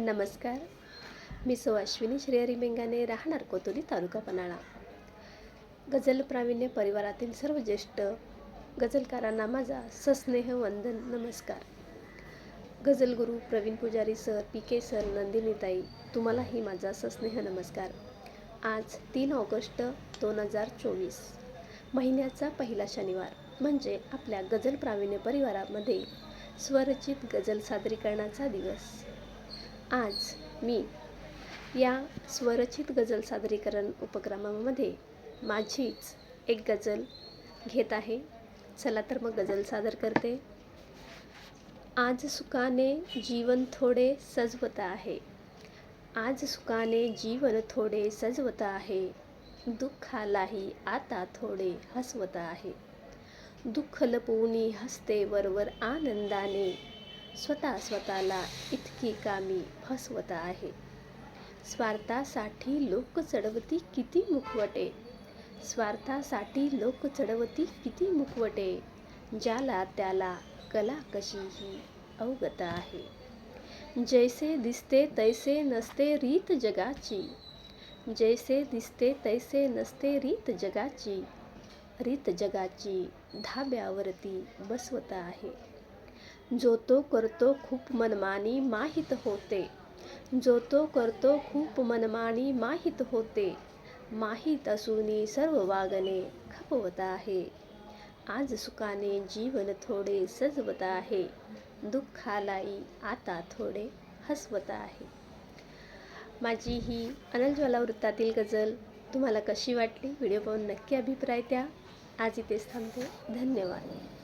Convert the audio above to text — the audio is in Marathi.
नमस्कार. मी सो अश्विनी श्रेयरी मेंगाने राहणार कोतोली तालुका पन्हाळा. गझल प्रावीण्य परिवारातील सर्व ज्येष्ठ गझलकारांना माझा सस्नेह वंदन नमस्कार. गझल गुरु Pravin Pujari sir P K sir नंदिनीताई तुम्हालाही माझा सस्नेह नमस्कार. आज तीन ऑगस्ट दोन हजार चोवीस महिन्याचा पहिला शनिवार. म्हणजे आपल्या गझल प्रावीण्य परिवारामध्ये स्वरचित गझल सादरीकरणाचा दिवस. आज मी या स्वरचित गजल सादरीकरण उपक्रमामध्ये माझीच एक गजल घेत आहे. चला तर मग गजल सादर करते. आज सुखाने जीवन थोडे सजवत आहे. आज सुखाने जीवन थोडे सजवत आहे. दुःखालाही आता थोडे हसवत आहे. दुःख लपवून हसते वरवर आनंदाने स्वतः स्वतःला इतकी कामी फसवत आहे. स्वार्थासाठी लोक चढवती किती मुखवटे. स्वार्थासाठी लोक चढवती किती मुखवटे. ज्याला त्याला कला कशीही अवगत आहे. जैसे दिसते तैसे नसते रीत जगाची. जैसे दिसते तैसे नसते रीत जगाची. रीत जगाची धाब्यावरती बसवत आहे. जो तो करतो खूप मनमानी माहीत होते. जो तो करतो खूप मनमानी माहीत होते. माहीत असूनी सर्व वागणे खपवत आहे. आज सुखाने जीवन थोडे सजवत आहे. दुःखालाई आता थोडे हसवत आहे. माझी ही अनलज्वाला वृत्तातील गझल तुम्हाला कशी वाटली? व्हिडिओ पाहून नक्की अभिप्राय द्या. आज इथेच थांबते. धन्यवाद.